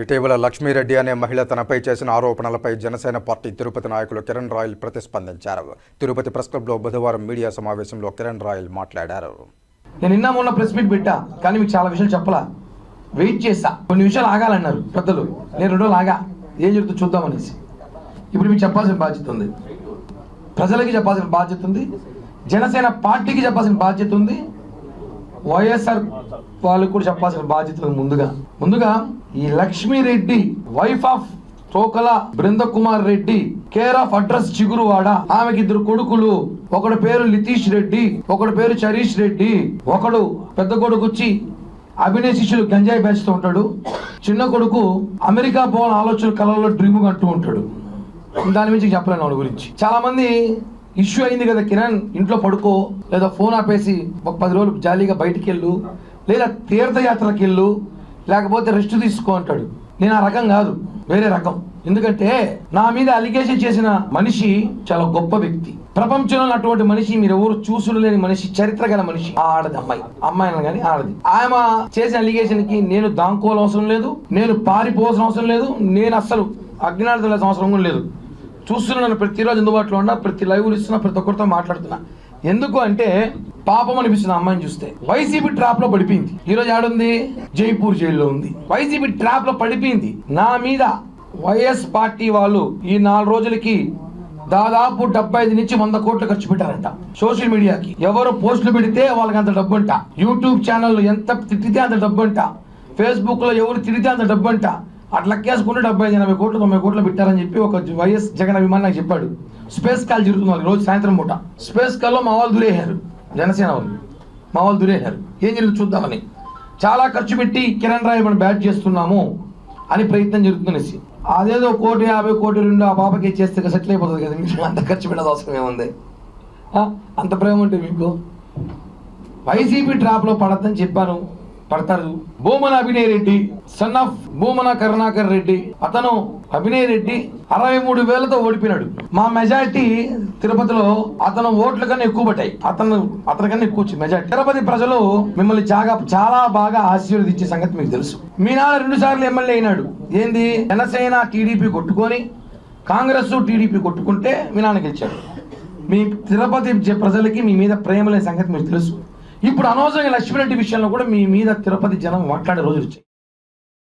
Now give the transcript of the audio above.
ఇటీవల లక్ష్మీరెడ్డి అనే మహిళ తనపై చేసిన ఆరోపణలపై జనసేన పార్టీ తిరుపతి నాయకులు కిరణ్ రాయల్ ప్రతిస్పందించారు. తిరుపతి ప్రెస్ క్లబ్లో బుధవారం మీడియా సమావేశంలో కిరణ్ రాయల్ మాట్లాడారు. నేను నిన్న మొన్న ప్రెస్ మీట్ పెట్టా కానీ మీకు చాలా విషయాలు చెప్పలా. వెయిట్ చేసా కొన్ని విషయాలు ఆగాలన్నారు పెద్దలు. నేను రెండు ఆగా. ఏం జరుగుతుందో చూద్దామనేసి ఇప్పుడు మీకు చెప్పాల్సిన బాధ్యత ఉంది. ప్రజలకి చెప్పాల్సిన బాధ్యత ఉంది. జనసేన పార్టీకి చెప్పాల్సిన బాధ్యత ఉంది. వైఎస్ఆర్ వాళ్ళకి కూడా చెప్పాల్సిన బాధ్యత ఉంది ముందుగా. ముందుగా ఈ Lakshmireddy wife of Tokala Brindakumar Reddy care of address Chiguruvada. ఆమెకి ఇద్దరు కొడుకులు. ఒకడు పేరు లితీష్ రెడ్డి ఒకడు పేరు చరీష్ రెడ్డి. ఒకడు పెద్ద కొడుకు వచ్చి అభినయ శిష్యులు గంజాయి బేచుతూ ఉంటాడు. చిన్న కొడుకు అమెరికా పోవాలని ఆలోచన కలలో డ్రీమ్ అంటూ ఉంటాడు. దాని గురించి చెప్పలేను వాళ్ళ గురించి. చాలా మంది ఇష్యూ అయింది కదా కిరణ్ ఇంట్లో పడుకో లేదా ఫోన్ ఆపేసి ఒక పది రోజులు జాలీగా బయటికి వెళ్ళు లేదా తీర్థయాత్రకి వెళ్ళు లేకపోతే రెస్ట్ తీసుకో అంటాడు. నేను ఆ రకం కాదు వేరే రకం. ఎందుకంటే నా మీద అలిగేషన్ చేసిన మనిషి చాలా గొప్ప వ్యక్తి. ప్రపంచంలో ఉన్నటువంటి మనిషి మీరు ఎవరు చూసులు లేని మనిషి. చరిత్ర గల మనిషి ఆడది అమ్మాయి. అమ్మాయి కానీ ఆడది. ఆమె చేసిన అలిగేషన్కి నేను దాంకోవాల్సిన అవసరం లేదు నేను పారిపోవాల్సిన అవసరం లేదు నేను అస్సలు అజ్ఞానం అవసరం కూడా లేదు. చూస్తున్నాను ప్రతిరోజు అందుబాటులో ఉన్నా ప్రతి లైవ్ ఇస్తున్నా ప్రతి ఒక్కరితో మాట్లాడుతున్నా. ఎందుకు అంటే పాపం అనిపిస్తుంది అమ్మాయిని చూస్తే. వైసీపీ ట్రాప్లో పడిపోయింది. ఈరోజు ఆడుంది జైపూర్ జైల్లో ఉంది. వైసీపీ ట్రాప్లో పడిపోయింది. నా మీద వైఎస్ పార్టీ వాళ్ళు ఈ నాలుగు రోజులకి దాదాపు డెబ్బై ఐదు నుంచి వంద కోట్లు ఖర్చు పెట్టారంట. సోషల్ మీడియాకి. ఎవరు పోస్టులు పెడితే వాళ్ళకి అంత డబ్బు అంట యూట్యూబ్ ఛానల్ ఎంత తిట్టితే అంత డబ్బు అంట ఫేస్బుక్లో ఎవరు తిరిగితే అంత డబ్బు అంట అట్లా కేసుకుంటే డెబ్బై ఐదు ఎనభై కోట్లు తొంభై కోట్లు పెట్టారని చెప్పి ఒక వైఎస్ జగన్ అభిమాని నాకు చెప్పాడు. స్పేస్ కాల్ జరుగుతుంది రోజు సాయంత్రం పూట. స్పేస్ కాల్లో మా వాళ్ళు దురేహారు. జనసేన వాళ్ళు. మా వాళ్ళు దురేహారు. ఏం జరుగుతుంది చూద్దామని. చాలా ఖర్చు పెట్టి కిరణ్ రాయ్ మనం బ్యాట్ చేస్తున్నాము అని ప్రయత్నం జరుగుతుందనేసి. అదేదో కోటి యాభై కోటి రెండు ఆ పాపకి ఇచ్చేస్తే సెటిల్ అయిపోతుంది కదా మీకు అంత ఖర్చు పెట్టాల్సిన అవసరం ఏముంది? అంత ప్రేమ ఉంటే మీకు? వైసీపీ ట్రాప్లో పడద్దని చెప్పాను. పడతారు. భూమన అభినయ్ రెడ్డి సన్ ఆఫ్ భూమన కరుణాకర్ రెడ్డి అతను అభినయ్ రెడ్డి అరవై మూడు వేలతో ఓడిపోయినాడు. మా మెజార్టీ తిరుపతిలో అతను ఓట్ల కన్నా ఎక్కువ పట్టాయి అతను అతని కన్నా ఎక్కువ వచ్చింది తిరుపతి ప్రజలు మిమ్మల్ని చాలా చాలా బాగా ఆశీర్వదించే సంగతి మీకు తెలుసు. మీ నాన్న రెండు సార్లు ఎమ్మెల్యే అయినాడు. ఏంది? జనసేన టీడీపీ కొట్టుకొని కాంగ్రెస్ టీడీపీ కొట్టుకుంటే మీ నాన్న గెలిచాడు. మీ తిరుపతి ప్రజలకి మీ మీద ప్రేమ లేని సంగతి మీకు తెలుసు. ఇప్పుడు అనవసరంగా లక్ష్మీరెడ్డి విషయంలో కూడా మీ మీద తిరుపతి జనం మాట్లాడే రోజులు వచ్చాయి.